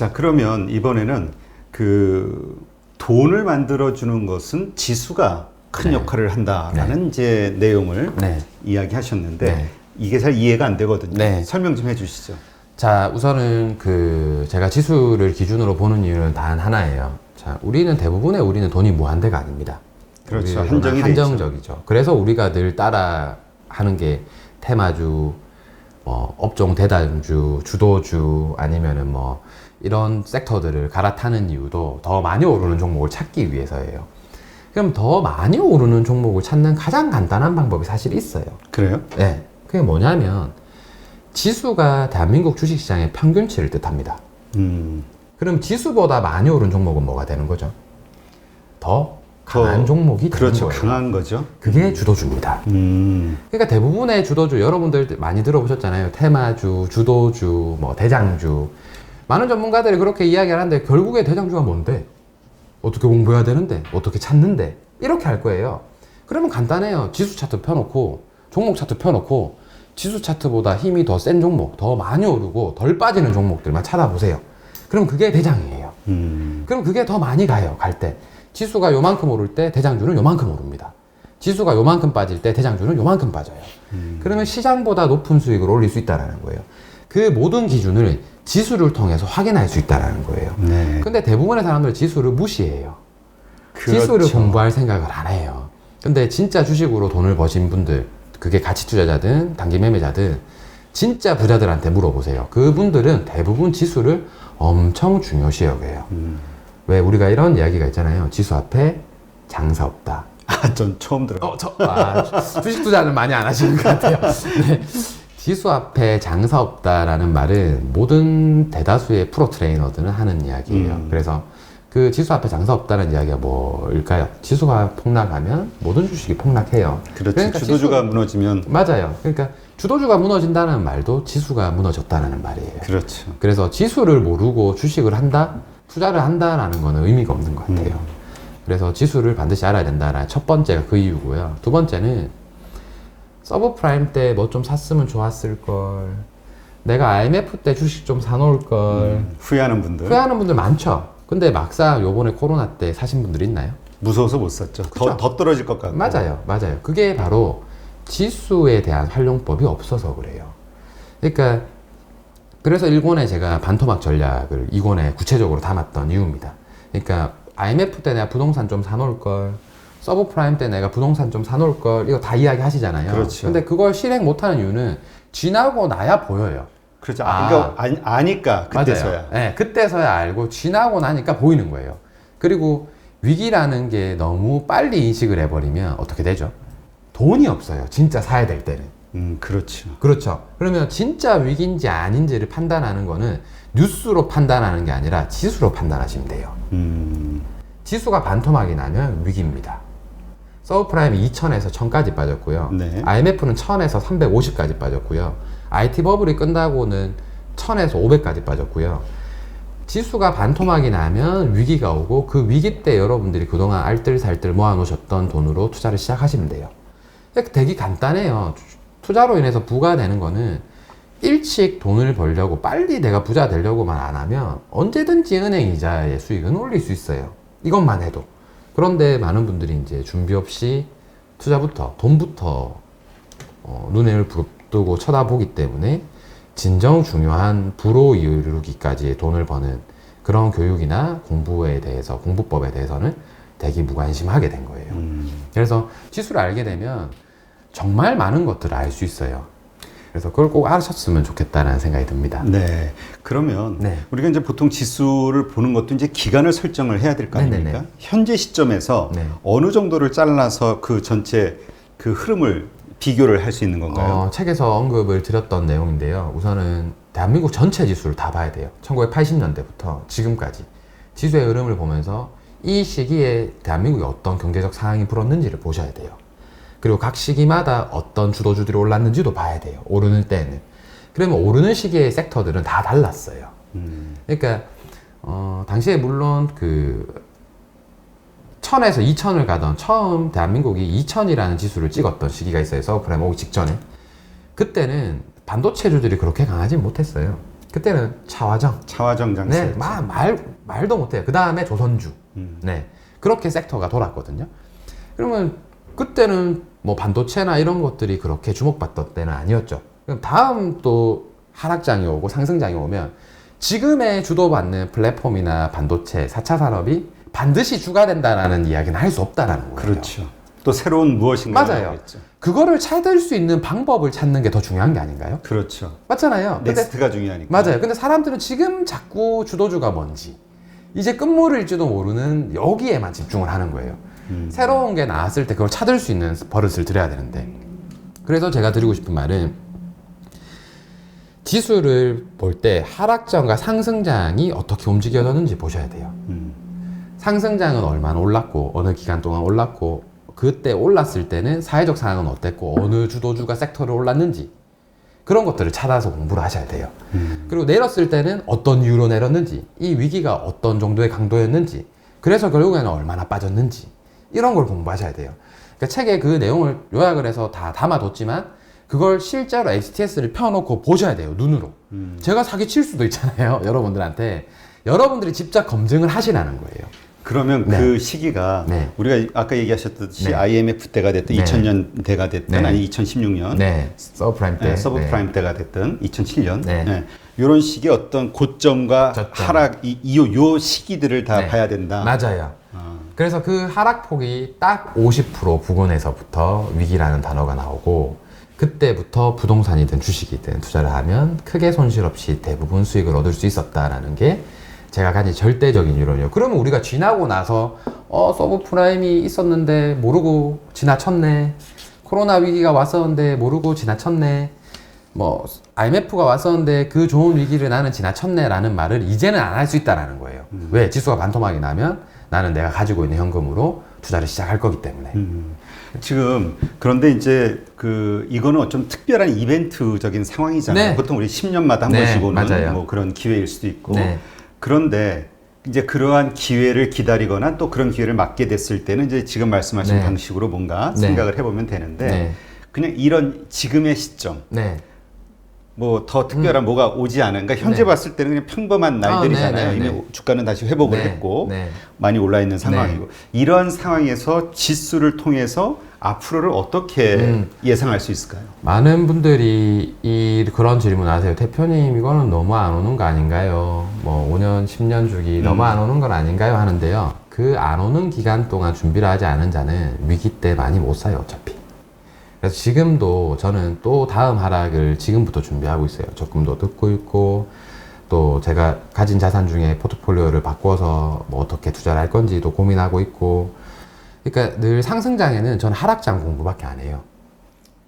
자, 그러면 이번에는 그 돈을 만들어 주는 것은 지수가 큰 네. 역할을 한다라는 이제 내용을 네. 이야기하셨는데 네. 이게 잘 이해가 안 되거든요. 네. 설명 좀 해주시죠. 자, 우선은 그 제가 지수를 기준으로 보는 이유는 단 하나예요. 자, 우리는 대부분의 우리는 돈이 무한대가 아닙니다. 그렇죠. 한정이 돼 한정적이죠. 그래서 우리가 늘 따라 하는 게 테마주, 뭐 업종 대단주, 주도주 아니면은 뭐 이런 섹터들을 갈아타는 이유도 더 많이 오르는 종목을 찾기 위해서예요. 그럼 더 많이 오르는 종목을 찾는 가장 간단한 방법이 사실 있어요. 그래요? 네. 그게 뭐냐면 지수가 대한민국 주식시장의 평균치를 뜻합니다. 음, 그럼 지수보다 많이 오른 종목은 뭐가 되는 거죠? 더 강한 더- 종목이 그렇죠. 거예요. 강한 거죠. 그게 주도주입니다. 음, 그러니까 대부분의 주도주 여러분들 많이 들어보셨잖아요. 테마주, 주도주, 뭐 대장주. 많은 전문가들이 그렇게 이야기를 하는데 결국에 대장주가 뭔데? 어떻게 공부해야 되는데? 어떻게 찾는데? 이렇게 할 거예요. 그러면 간단해요. 지수 차트 펴놓고 종목 차트 펴놓고 지수 차트보다 힘이 더 센 종목, 더 많이 오르고 덜 빠지는 종목들만 찾아보세요. 그럼 그게 대장이에요. 음, 그럼 그게 더 많이 가요, 갈 때. 지수가 요만큼 오를 때 대장주는 요만큼 오릅니다. 지수가 요만큼 빠질 때 대장주는 요만큼 빠져요. 그러면 시장보다 높은 수익을 올릴 수 있다는 거예요. 그 모든 기준을 지수를 통해서 확인할 수 있다는 거예요. 네. 근데 대부분의 사람들 지수를 무시해요. 그렇죠. 지수를 공부할 생각을 안 해요. 근데 진짜 주식으로 돈을 버신 분들, 그게 가치 투자자든 단기 매매자든 진짜 부자들한테 물어보세요. 그분들은 대부분 지수를 엄청 중요시 여겨요. 음. 왜 우리가 이런 이야기가 있잖아요. 지수 앞에 장사 없다. 아, 전 처음 들어. 어, 저, 아, 주식 투자는 많이 안 하시는 것 같아요. 네. 지수 앞에 장사 없다라는 말은 모든 대다수의 프로 트레이너들은 하는 이야기예요. 음. 그래서 그 지수 앞에 장사 없다는 이야기가 뭘까요? 지수가 폭락하면 모든 주식이 폭락해요. 그렇죠. 그러니까 주도주가 무너지면 맞아요. 그러니까 주도주가 무너진다는 말도 지수가 무너졌다는 말이에요. 그렇죠. 그래서 지수를 모르고 주식을 한다, 투자를 한다라는 거는 의미가 없는 것 같아요. 그래서 지수를 반드시 알아야 된다라는 첫 번째가 그 이유고요. 두 번째는 서브 프라임 때 뭐 좀 샀으면 좋았을 걸. 내가 IMF 때 주식 좀 사놓을 걸. 음, 후회하는 분들 후회하는 분들 많죠. 근데 막상 요번에 코로나 때 사신 분들 있나요? 무서워서 못 샀죠. 더. 더 떨어질 것 같고. 맞아요, 맞아요. 그게 바로 지수에 대한 활용법이 없어서 그래요. 그러니까 그래서 일본에 제가 반토막 전략을 이권에 구체적으로 담았던 이유입니다. 그러니까 IMF 때 내가 부동산 좀 사놓을 걸, 서브 프라임 때 내가 부동산 좀 사놓을 걸 이거 다 이야기 하시잖아요. 그렇죠. 근데 그걸 실행 못하는 이유는 지나고 나야 보여요. 그렇죠. 아. 아, 그러니까 아니, 아니까 그때서야. 맞아요. 네, 그때서야 알고 지나고 나니까 보이는 거예요. 그리고 위기라는 게 너무 빨리 인식을 해버리면 어떻게 되죠? 돈이 없어요. 진짜 사야 될 때는. 음, 그렇죠. 그렇죠. 그러면 진짜 위기인지 아닌지를 판단하는 거는 뉴스로 판단하는 게 아니라 지수로 판단하시면 돼요. 음, 지수가 반토막이 나면 위기입니다. 서브프라임이 2000에서 1000까지 빠졌고요. 네. IMF는 1000에서 350까지 빠졌고요. IT 버블이 끝나고는 1000에서 500까지 빠졌고요. 지수가 반토막이 나면 위기가 오고 그 위기 때 여러분들이 그동안 알뜰살뜰 모아놓으셨던 돈으로 투자를 시작하시면 돼요. 되게 간단해요. 투- 투자로 인해서 부가 되는 거는 일찍 돈을 벌려고 빨리 내가 부자 되려고만 안 하면 언제든지 은행 이자의 수익은 올릴 수 있어요. 이것만 해도. 그런데 많은 분들이 이제 준비 없이 투자부터 돈부터 어, 눈을 부릅뜨고 쳐다보기 때문에 진정 중요한 불호 이루기까지의 돈을 버는 그런 교육이나 공부에 대해서 공부법에 대해서는 되게 무관심하게 된 거예요. 음, 그래서 지수를 알게 되면 정말 많은 것들을 알 수 있어요. 그래서 그걸 꼭 아셨으면 좋겠다는 생각이 듭니다. 네. 그러면 네. 우리가 이제 보통 지수를 보는 것도 이제 기간을 설정을 해야 될거 네네네. 아닙니까? 현재 시점에서 네. 어느 정도를 잘라서 그 전체 그 흐름을 비교를 할 수 있는 건가요? 어, 책에서 언급을 드렸던 내용인데요. 우선은 대한민국 전체 지수를 다 봐야 돼요. 1980년대부터 지금까지 지수의 흐름을 보면서 이 시기에 대한민국이 어떤 경제적 상황이 불었는지를 보셔야 돼요. 그리고 각 시기마다 어떤 주도주들이 올랐는지도 봐야 돼요. 오르는 때는. 그러면 오르는 시기의 섹터들은 다 달랐어요. 음, 그러니까 어, 당시에 물론 그 1000에서 2000을 가던 처음 대한민국이 2000이라는 지수를 찍었던 시기가 있어요. 서브프라임 오기 직전에. 그때는 반도체주들이 그렇게 강하진 못했어요. 그때는 차화정. 차화정 장세. 네, 마, 말, 말도 못해요. 그 다음에 조선주. 음. 네. 그렇게 섹터가 돌았거든요. 그러면 그때는 뭐 반도체나 이런 것들이 그렇게 주목받던 때는 아니었죠. 그럼 다음 또 하락장이 오고 상승장이 오면 지금의 주도받는 플랫폼이나 반도체, 4차 산업이 반드시 주가 된다라는 이야기는 할 수 없다라는 거예요. 그렇죠. 또 새로운 무엇인가 맞아요. 그거를 찾을 수 있는 방법을 찾는 게 더 중요한 게 아닌가요? 그렇죠. 맞잖아요. 넥스트가 중요하니까. 맞아요. 근데 사람들은 지금 자꾸 주도주가 뭔지 이제 끝물일지도 모르는 여기에만 집중을 하는 거예요. 음. 새로운 게 나왔을 때 그걸 찾을 수 있는 버릇을 들여야 되는데 그래서 제가 드리고 싶은 말은 지수를 볼 때 하락장과 상승장이 어떻게 움직여졌는지 보셔야 돼요. 음. 상승장은 얼마나 올랐고 어느 기간 동안 올랐고 그때 올랐을 때는 사회적 상황은 어땠고 어느 주도주가 섹터를 올랐는지 그런 것들을 찾아서 공부를 하셔야 돼요. 음. 그리고 내렸을 때는 어떤 이유로 내렸는지 이 위기가 어떤 정도의 강도였는지 그래서 결국에는 얼마나 빠졌는지 이런 걸 공부하셔야 돼요. 그러니까 책에 그 내용을 요약을 해서 다 담아뒀지만 그걸 실제로 HTS를 펴놓고 보셔야 돼요 눈으로. 음. 제가 사기 칠 수도 있잖아요 여러분들한테 여러분들이 직접 검증을 하시라는 거예요. 그러면 네. 그 시기가 네. 우리가 아까 얘기하셨듯이 네. IMF 때가 됐든 네. 2000년대가 됐든 네. 아니 2016년 네, 서브프라임 때. 네, 서브프라임 네. 때가 됐든 2007년 네. 이런 식의 어떤 고점과 저점. 하락 이, 이, 요 시기들을 다 네. 봐야 된다. 맞아요. 아, 그래서 그 하락폭이 딱 50% 부근에서부터 위기라는 단어가 나오고 그때부터 부동산이든 주식이든 투자를 하면 크게 손실 없이 대부분 수익을 얻을 수 있었다라는 게 제가 가진 절대적인 이론이에요. 그러면 우리가 지나고 나서 어 서브 프라임이 있었는데 모르고 지나쳤네. 코로나 위기가 왔었는데 모르고 지나쳤네. 뭐 IMF가 왔었는데 그 좋은 위기를 나는 지나쳤네라는 말을 이제는 안 할 수 있다라는 거예요. 왜 지수가 반토막이 나면 나는 내가 가지고 있는 현금으로 투자를 시작할 거기 때문에. 음. 지금 그런데 이제 그 이거는 어쩜 특별한 이벤트적인 상황이잖아요. 네. 보통 우리 10년마다 한 네, 번씩 오는 맞아요. 뭐 그런 기회일 수도 있고. 네. 그런데 이제 그러한 기회를 기다리거나 또 그런 기회를 맞게 됐을 때는 이제 지금 말씀하신 네. 방식으로 뭔가 네. 생각을 해보면 되는데 네. 그냥 이런 지금의 시점 네. 뭐 더 특별한 뭐가 오지 않은 그러니까 현재 네. 봤을 때는 그냥 평범한 날들이잖아요. 네, 네, 이미 네. 주가는 다시 회복을 네, 했고 네. 많이 올라 있는 상황이고 이런 상황에서 지수를 통해서 앞으로를 어떻게 음. 예상할 수 있을까요? 많은 분들이 이 그런 질문 하세요. 대표님 이거는 너무 안 오는 거 아닌가요? 뭐 5년, 10년 주기 너무 안 오는 건 아닌가요? 하는데요. 그 안 오는 기간 동안 준비를 하지 않은 자는 위기 때 많이 못 사요, 어차피. 그래서 지금도 저는 또 다음 하락을 지금부터 준비하고 있어요. 적금도 듣고 있고 또 제가 가진 자산 중에 포트폴리오를 바꿔서 뭐 어떻게 투자를 할 건지도 고민하고 있고 그러니까 늘 상승장에는 저는 하락장 공부밖에 안 해요.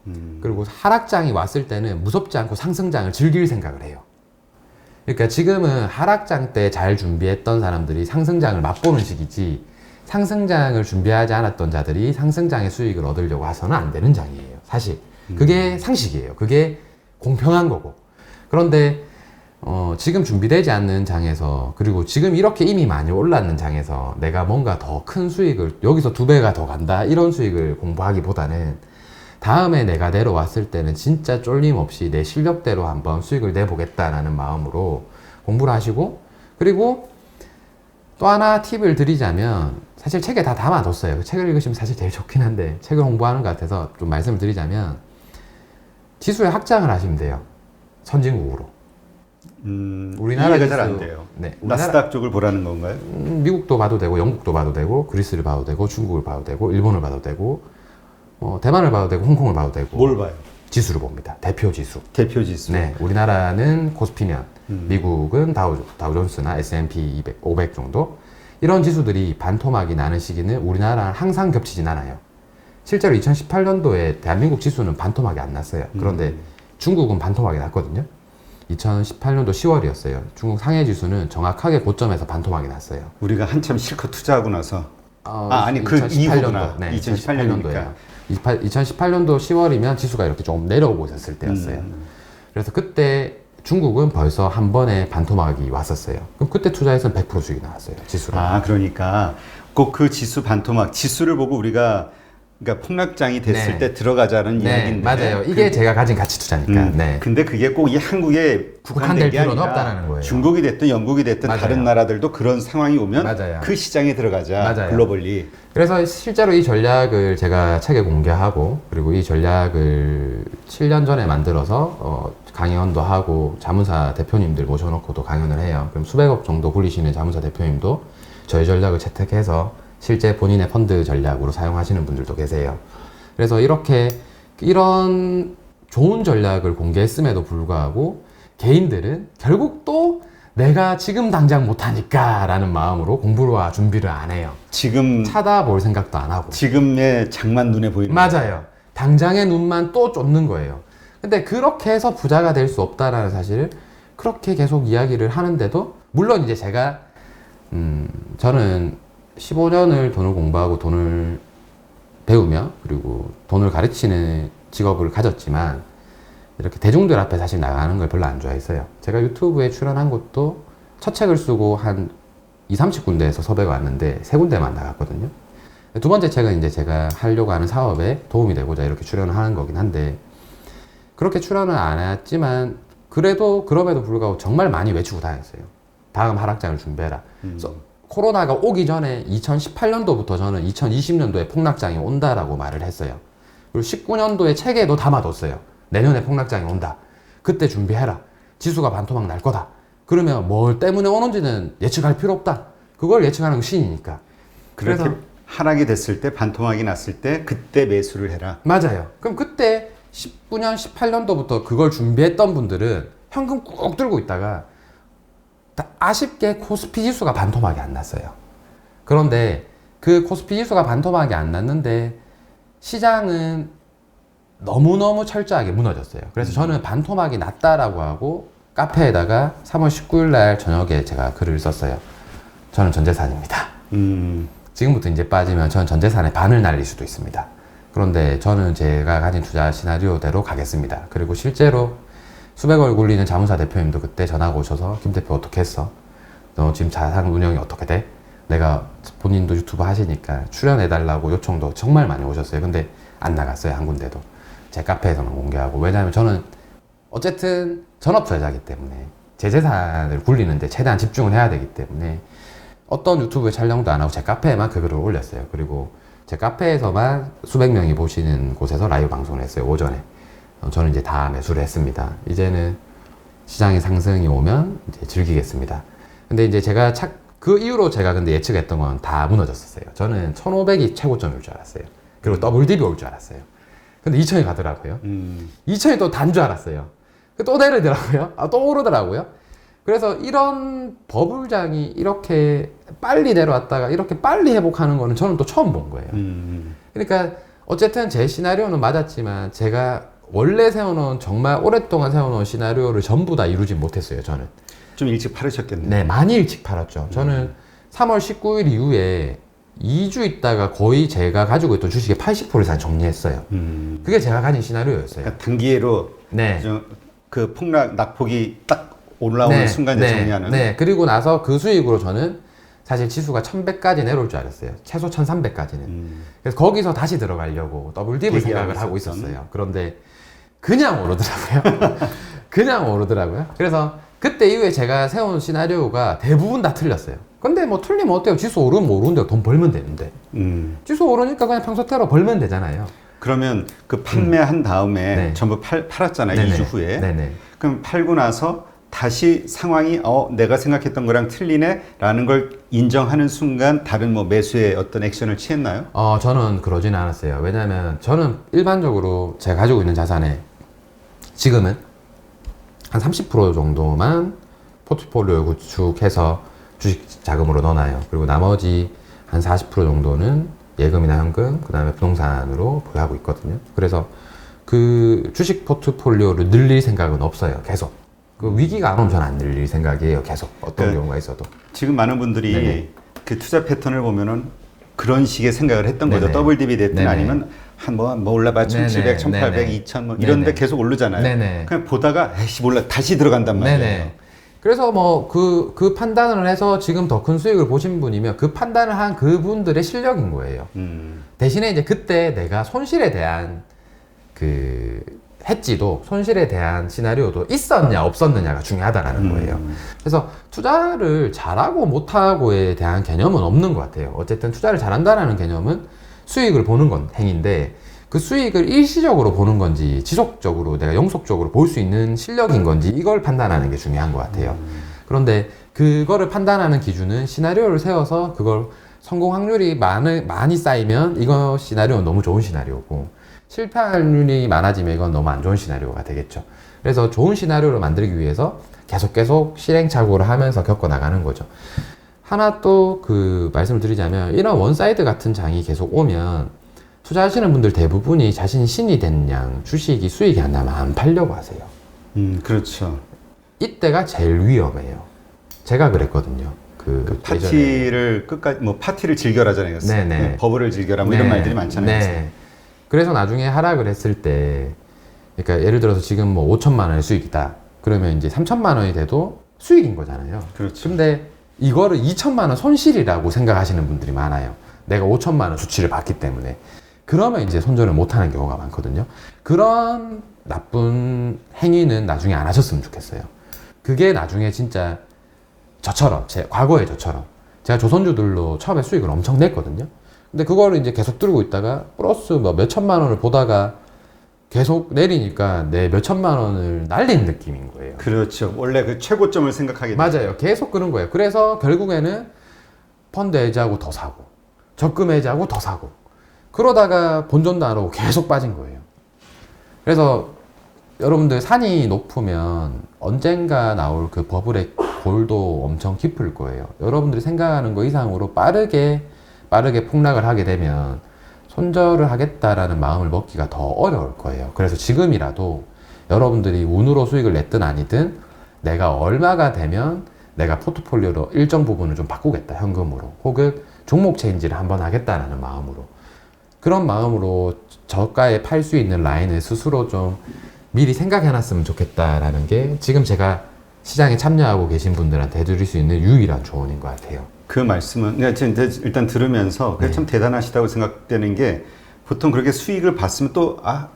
음. 그리고 하락장이 왔을 때는 무섭지 않고 상승장을 즐길 생각을 해요. 그러니까 지금은 하락장 때 잘 준비했던 사람들이 상승장을 맛보는 시기지 상승장을 준비하지 않았던 자들이 상승장의 수익을 얻으려고 해서는 안 되는 장이에요. 사실 그게 상식이에요. 그게 공평한 거고. 그런데 어, 지금 준비되지 않는 장에서 그리고 지금 이렇게 이미 많이 올랐는 장에서 내가 뭔가 더 큰 수익을 여기서 두 배가 더 간다 이런 수익을 공부하기보다는 다음에 내가 내려왔을 때는 진짜 쫄림 없이 내 실력대로 한번 수익을 내보겠다라는 마음으로 공부를 하시고 그리고 또 하나 팁을 드리자면 사실 책에 다 담아뒀어요. 그 책을 읽으시면 사실 제일 좋긴 한데 책을 공부하는 것 같아서 좀 말씀을 드리자면 지수의 확장을 하시면 돼요. 선진국으로. 음, 우리나라 이해가 잘 안 돼요. 네, 우리나라- 나스닥 쪽을 보라는 건가요? 음, 미국도 봐도 되고 영국도 봐도 되고 그리스를 봐도 되고 중국을 봐도 되고 일본을 봐도 되고 어, 대만을 봐도 되고 홍콩을 봐도 되고 뭘 봐요? 지수를 봅니다. 대표 지수. 대표 지수. 네, 우리나라는 코스피면 음. 미국은 다우, 다우존스나 S&P 200, 500 정도 이런 지수들이 반토막이 나는 시기는 우리나라랑 항상 겹치진 않아요. 실제로 2018년도에 대한민국 지수는 반토막이 안 났어요. 그런데 음. 중국은 반토막이 났거든요. 2018년도 10월이었어요. 중국 상해 지수는 정확하게 고점에서 반토막이 났어요. 우리가 한참 실컷 투자하고 나서 어, 아, 아니, 그 2018년도, 이후구나. 네, 2018년도 2018년도예요. 2018년도 10월이면 지수가 이렇게 좀 내려오고 있었을 때였어요. 음. 그래서 그때 중국은 벌써 한 번에 반토막이 왔었어요. 그럼 그때 투자해서는 100% 수익이 나왔어요. 지수로. 아 그러니까 꼭 그 지수 반토막 지수를 보고 우리가 그러니까 폭락장이 됐을 네. 때 들어가자는 네, 이야기인데 맞아요. 이게 제가 가진 가치 투자니까. 음, 네. 근데 그게 꼭 이 한국에 국한될 필요는 없다라는 거예요. 중국이 됐든 영국이 됐든 맞아요. 다른 나라들도 그런 상황이 오면 맞아요. 그 시장에 들어가자 맞아요. 글로벌리. 그래서 실제로 이 전략을 제가 책에 공개하고 그리고 이 전략을 7년 전에 만들어서 어, 강연도 하고 자문사 대표님들 모셔놓고도 강연을 해요. 그럼 수백억 정도 굴리시는 자문사 대표님도 저희 전략을 채택해서 실제 본인의 펀드 전략으로 사용하시는 분들도 계세요. 그래서 이렇게 이런 좋은 전략을 공개했음에도 불구하고 개인들은 결국 또 내가 지금 당장 못하니까 라는 마음으로 공부와 준비를 안 해요. 지금 찾아볼 생각도 안 하고. 지금의 장만 눈에 보이는 맞아요. 당장의 눈만 또 쫓는 거예요. 근데 그렇게 해서 부자가 될 수 없다라는 사실을 그렇게 계속 이야기를 하는데도 물론 이제 제가 음 저는 15년을 돈을 공부하고 돈을 배우며 그리고 돈을 가르치는 직업을 가졌지만 이렇게 대중들 앞에 사실 나가는 걸 별로 안 좋아했어요. 제가 유튜브에 출연한 것도 첫 책을 쓰고 한 2, 30군데에서 섭외가 왔는데 세 군데만 나갔거든요. 두 번째 책은 이제 제가 하려고 하는 사업에 도움이 되고자 이렇게 출연을 하는 거긴 한데 그렇게 출연을 안 했지만 그래도 그럼에도 불구하고 정말 많이 외치고 다녔어요. 다음 하락장을 준비해라. 음. 코로나가 오기 전에 2018년도부터 저는 2020년도에 폭락장이 온다라고 말을 했어요. 그리고 19년도에 책에도 담아뒀어요. 내년에 폭락장이 온다. 그때 준비해라. 지수가 반토막 날 거다. 그러면 뭘 때문에 오는지는 예측할 필요 없다. 그걸 예측하는 건 신이니까. 그래서 하락이 됐을 때 반토막이 났을 때 그때 매수를 해라. 맞아요. 그럼 그때 19년, 18년도부터 그걸 준비했던 분들은 현금 꾹 들고 있다가 다 아쉽게 코스피 지수가 반토막이 안 났어요. 그런데 그 코스피 지수가 반토막이 안 났는데 시장은 너무너무 철저하게 무너졌어요. 그래서 저는 반토막이 났다라고 하고 카페에다가 3월 19일 날 저녁에 제가 글을 썼어요. 저는 전재산입니다. 음, 지금부터 이제 빠지면 저는 전 재산의 반을 날릴 수도 있습니다. 그런데 저는 제가 가진 투자 시나리오대로 가겠습니다. 그리고 실제로 수백억을 굴리는 자문사 대표님도 그때 전화가 오셔서 김 대표 어떻게 했어? 너 지금 자산 운영이 어떻게 돼? 내가 본인도 유튜브 하시니까 출연해달라고 요청도 정말 많이 오셨어요. 근데 안 나갔어요. 한 군데도. 제 카페에서만 공개하고. 왜냐하면 저는 어쨌든 전업 투자자이기 때문에 제 재산을 굴리는데 최대한 집중을 해야 되기 때문에 어떤 유튜브 촬영도 안 하고 제 카페에만 그 글을 올렸어요. 그리고 제 카페에서만 수백 명이 보시는 곳에서 라이브 방송을 했어요. 오전에. 어, 저는 이제 다 매수를 했습니다. 이제는 시장의 상승이 오면 이제 즐기겠습니다. 근데 이제 제가 착, 그 이후로 제가 근데 예측했던 건 다 무너졌었어요. 저는 1500이 최고점일 줄 알았어요. 그리고 더블 딥이 올 줄 알았어요. 근데 2000이 가더라고요. 음, 2000이 또 단 줄 알았어요. 또 내리더라고요. 아, 또 오르더라고요. 그래서 이런 버블장이 이렇게 빨리 내려왔다가 이렇게 빨리 회복하는 거는 저는 또 처음 본 거예요. 음, 그러니까 어쨌든 제 시나리오는 맞았지만 제가 원래 세워놓은 정말 오랫동안 세워놓은 시나리오를 전부 다 이루진 못했어요. 저는. 좀 일찍 팔으셨겠네. 네, 많이 일찍 팔았죠. 저는 3월 19일 이후에 2주 있다가 거의 제가 가지고 있던 주식의 80% 이상 정리했어요. 음, 그게 제가 가진 시나리오였어요. 그러니까 단기로 네. 저, 그 폭락 낙폭이 딱 올라오는 순간 이제 네, 정리하는. 네. 그리고 나서 그 수익으로 저는 사실 지수가 1100까지 내려올 줄 알았어요. 최소 1300까지는. 음, 그래서 거기서 다시 들어가려고 더블 딥을 생각을 하고. 있었어요. 그런데 그냥 오르더라고요. 그냥 오르더라고요. 그래서 그때 이후에 제가 세운 시나리오가 대부분 다 틀렸어요. 근데 뭐 틀리면 어때요? 지수 오르면 오르는데 돈 벌면 되는데. 음. 지수 오르니까 그냥 평소대로 벌면 되잖아요. 그러면 그 판매한 다음에 네. 전부 팔, 팔았잖아요. 네네. 2주 후에. 네네. 그럼 팔고 나서 다시 상황이 어 내가 생각했던 거랑 틀리네라는 걸 인정하는 순간 다른 뭐 매수의 어떤 액션을 취했나요? 어, 저는 그러지는 않았어요. 왜냐면 저는 일반적으로 제가 가지고 있는 자산에 지금은 한 30% 정도만 포트폴리오 구축해서 주식 자금으로 넣어놔요. 그리고 나머지 한 40% 정도는 예금이나 현금, 그 다음에 부동산으로 보유하고 있거든요. 그래서 그 주식 포트폴리오를 늘릴 생각은 없어요. 계속. 그 위기가 안 오면 저는 안 늘릴 생각이에요. 계속. 어떤 그- 경우가 있어도. 지금 많은 분들이 네네. 그 투자 패턴을 보면은 그런 식의 생각을 했던 거죠. 네네. 더블 딥이 됐든 네네. 아니면 한뭐 뭐 올라봐 1700, 네네. 1800, 네네. 2000 뭐 이런데 네네. 계속 오르잖아요. 네네. 그냥 보다가 에이씨 몰라 다시 들어간단 말이에요. 네네. 그래서 뭐그그 판단을 해서 지금 더 큰 수익을 보신 분이면 그 판단을 한 그분들의 실력인 거예요. 음. 대신에 이제 그때 내가 손실에 대한 그 했지도 손실에 대한 시나리오도 있었냐 없었느냐가 중요하다라는 거예요. 음. 그래서 투자를 잘하고 못하고에 대한 개념은 없는 것 같아요. 어쨌든 투자를 잘한다라는 개념은 수익을 보는 건 행인데 그 수익을 일시적으로 보는 건지 지속적으로 내가 영속적으로 볼 수 있는 실력인 건지 이걸 판단하는 게 중요한 것 같아요. 그런데 그거를 판단하는 기준은 시나리오를 세워서 그걸 성공 확률이 많이, 많이 쌓이면 이거 시나리오는 너무 좋은 시나리오고 실패 확률이 많아지면 이건 너무 안 좋은 시나리오가 되겠죠. 그래서 좋은 시나리오를 만들기 위해서 계속 계속 실행착오를 하면서 겪어 나가는 거죠. 하나 또 그 말씀을 드리자면 이런 원사이드 같은 장이 계속 오면 투자하시는 분들 대부분이 자신이 신이 된 양 주식이 수익이 안 나면 안 팔려고 하세요. 음, 그렇죠. 이때가 제일 위험해요. 제가 그랬거든요. 그, 그 예전에. 파티를 끝까지 뭐 파티를 즐겨라잖아요. 네네. 네, 버블을 즐겨라 뭐 이런 네, 말들이 많잖아요. 네. 그래서 나중에 하락을 했을 때, 그러니까 예를 들어서 지금 뭐 5천만 원의 수익이다. 그러면 이제 3천만 원이 돼도 수익인 거잖아요. 그렇죠. 근데 이거를 2천만 원 손실이라고 생각하시는 분들이 많아요. 내가 5천만 원 수치를 받기 때문에. 그러면 이제 손절을 못 하는 경우가 많거든요. 그런 나쁜 행위는 나중에 안 하셨으면 좋겠어요. 그게 나중에 진짜 저처럼, 제 과거의 저처럼. 제가 조선주들로 처음에 수익을 엄청 냈거든요. 근데 그거를 이제 계속 들고 있다가 플러스 뭐 몇천만 원을 보다가 계속 내리니까 내 몇천만 원을 날린 느낌인 거예요. 그렇죠. 원래 그 최고점을 생각하게 되죠. 맞아요. 계속 그런 거예요. 그래서 결국에는 펀드 해지하고 더 사고, 적금 해지하고 더 사고, 그러다가 본전도 안 오고 계속 빠진 거예요. 그래서 여러분들 산이 높으면 언젠가 나올 그 버블의 골도 엄청 깊을 거예요. 여러분들이 생각하는 거 이상으로 빠르게, 빠르게 폭락을 하게 되면 손절을 하겠다라는 마음을 먹기가 더 어려울 거예요. 그래서 지금이라도 여러분들이 운으로 수익을 냈든 아니든 내가 얼마가 되면 내가 포트폴리오로 일정 부분을 좀 바꾸겠다 현금으로 혹은 종목 체인지를 한번 하겠다라는 마음으로 그런 마음으로 저가에 팔 수 있는 라인을 스스로 좀 미리 생각해 놨으면 좋겠다라는 게 지금 제가 시장에 참여하고 계신 분들한테 해드릴 수 있는 유일한 조언인 것 같아요. 그 말씀은 이제 일단 들으면서 네. 참 대단하시다고 생각되는 게 보통 그렇게 수익을 봤으면 또 아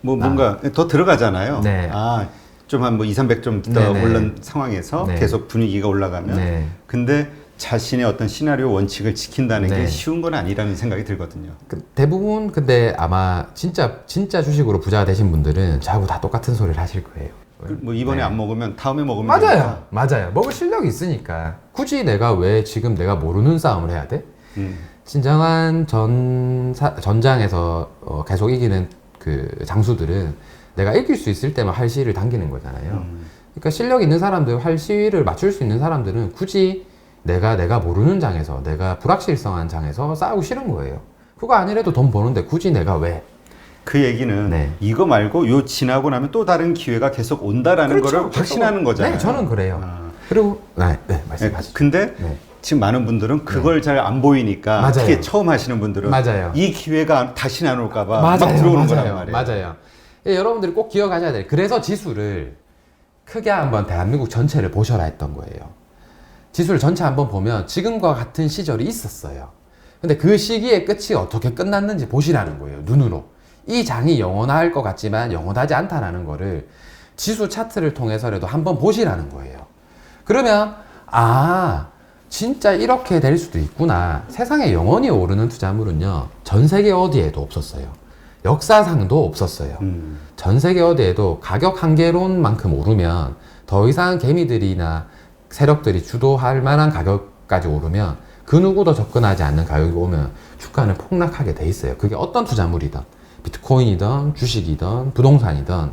뭐 뭔가 더 들어가잖아요. 네. 아 좀 한 뭐 2, 300점 더 네네. 오른 상황에서 네. 계속 분위기가 올라가면 네. 근데 자신의 어떤 시나리오 원칙을 지킨다는 게 네. 쉬운 건 아니라는 생각이 들거든요. 그 대부분 근데 아마 진짜 진짜 주식으로 부자가 되신 분들은 저하고 다 똑같은 소리를 하실 거예요. 그뭐 이번에 네. 안 먹으면 다음에 먹으면 맞아요, 되니까. 맞아요. 먹을 실력이 있으니까 굳이 내가 왜 지금 내가 모르는 싸움을 해야 돼? 음. 진정한 전 사- 전장에서 어, 계속 이기는 그 장수들은 내가 이길 수 있을 때만 할 시위를 당기는 거잖아요. 음. 그러니까 실력 있는 사람들, 할 시위를 맞출 수 있는 사람들은 굳이 내가 내가 모르는 장에서 내가 불확실성한 장에서 싸우고 싫은 거예요. 그거 아니래도 돈 버는데 굳이 내가 왜? 그 얘기는 네. 이거 말고 요 지나고 나면 또 다른 기회가 계속 온다라는 거를 그렇죠. 확신하는 거잖아요. 네, 저는 그래요. 아. 그리고 네, 네 네, 말씀하시죠. 근데 네. 지금 많은 분들은 그걸 잘안 보이니까 맞아요. 특히 처음 하시는 분들은 맞아요. 이 기회가 다시 안 올까봐 막 들어오는 거란 말이에요. 맞아요. 예, 여러분들이 꼭 기억하셔야 돼요. 그래서 지수를 크게 한번 대한민국 전체를 보셔라 했던 거예요. 지수를 전체 한번 보면 지금과 같은 시절이 있었어요. 근데 그 시기의 끝이 어떻게 끝났는지 보시라는 거예요. 눈으로. 이 장이 영원할 것 같지만 영원하지 않다라는 거를 지수 차트를 통해서라도 한번 보시라는 거예요. 그러면 아 진짜 이렇게 될 수도 있구나. 세상에 영원히 오르는 투자물은요 전 세계 어디에도 없었어요. 역사상도 없었어요. 음. 전 세계 어디에도 가격 한계론만큼 오르면 더 이상 개미들이나 세력들이 주도할 만한 가격까지 오르면 그 누구도 접근하지 않는 가격이 오면 주가는 폭락하게 돼 있어요. 그게 어떤 투자물이든 비트코인이든 주식이든 부동산이든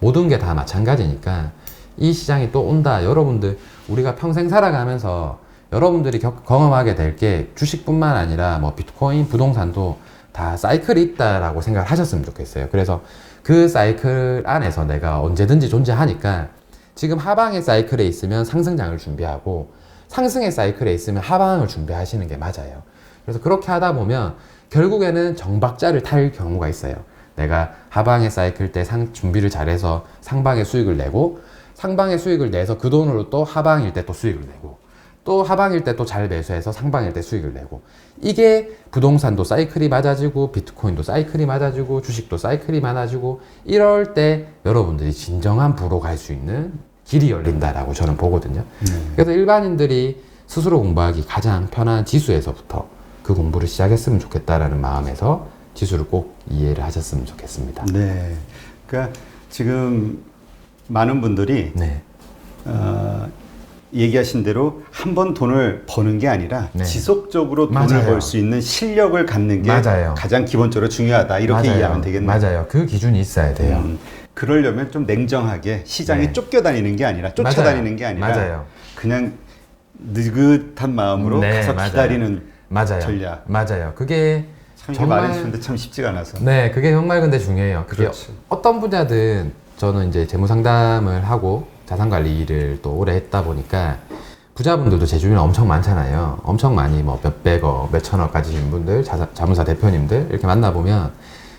모든 게 다 마찬가지니까 이 시장이 또 온다. 여러분들 우리가 평생 살아가면서 여러분들이 겪- 경험하게 될 게 주식뿐만 아니라 뭐 비트코인, 부동산도 다 사이클이 있다라고 생각을 하셨으면 좋겠어요. 그래서 그 사이클 안에서 내가 언제든지 존재하니까 지금 하방의 사이클에 있으면 상승장을 준비하고 상승의 사이클에 있으면 하방을 준비하시는 게 맞아요. 그래서 그렇게 하다 보면 결국에는 정박자를 탈 경우가 있어요. 내가 하방의 사이클 때 상, 준비를 잘해서 상방의 수익을 내고 상방의 수익을 내서 그 돈으로 또 하방일 때 또 수익을 내고 또 하방일 때 또 잘 매수해서 상방일 때 수익을 내고 이게 부동산도 사이클이 맞아지고 비트코인도 사이클이 맞아지고 주식도 사이클이 많아지고 이럴 때 여러분들이 진정한 부로 갈 수 있는 길이 열린다라고 저는 보거든요. 그래서 일반인들이 스스로 공부하기 가장 편한 지수에서부터 그 공부를 시작했으면 좋겠다라는 마음에서 지수를 꼭 이해를 하셨으면 좋겠습니다. 네. 그러니까 지금 많은 분들이 네. 어, 얘기하신 대로 한 번 돈을 버는 게 아니라 네. 지속적으로 돈을 맞아요. 벌수 있는 실력을 갖는 게 맞아요. 가장 기본적으로 중요하다. 이렇게 맞아요. 이해하면 되겠네요. 맞아요. 그 기준이 있어야 돼요. 음, 그러려면 좀 냉정하게 시장에 네. 쫓겨다니는 게 아니라 맞아요. 쫓아다니는 게 아니라 맞아요. 그냥 느긋한 마음으로 네, 가서 맞아요. 기다리는 맞아요. 전략. 맞아요. 그게 정말- 말해주는데 참 쉽지가 않아서. 네, 그게 정말 근데 중요해요. 그게 그렇지. 어떤 분야든 저는 이제 재무 상담을 하고 자산 관리 일을 또 오래 했다 보니까 부자분들도 제 주변에 엄청 많잖아요. 엄청 많이 뭐 몇백억, 몇천억 가지신 분들, 자사, 자문사 대표님들 이렇게 만나보면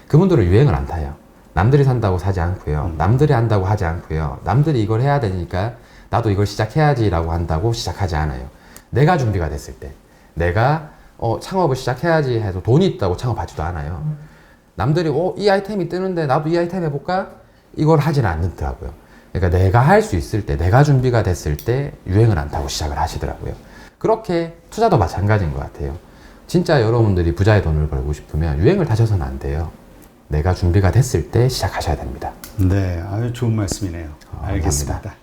그분들은 유행을 안 타요. 남들이 산다고 사지 않고요. 남들이 한다고 하지 않고요. 남들이 이걸 해야 되니까 나도 이걸 시작해야지라고 한다고 시작하지 않아요. 내가 준비가 됐을 때, 내가 어, 창업을 시작해야지 해서 돈이 있다고 창업하지도 않아요. 남들이 어, 이 아이템이 뜨는데 나도 이 아이템 해볼까? 이걸 하지는 않더라고요. 그러니까 내가 할 수 있을 때, 내가 준비가 됐을 때 유행을 안 타고 시작을 하시더라고요. 그렇게 투자도 마찬가지인 것 같아요. 진짜 여러분들이 부자의 돈을 벌고 싶으면 유행을 타셔서는 안 돼요. 내가 준비가 됐을 때 시작하셔야 됩니다. 네, 아주 좋은 말씀이네요. 아, 알겠습니다.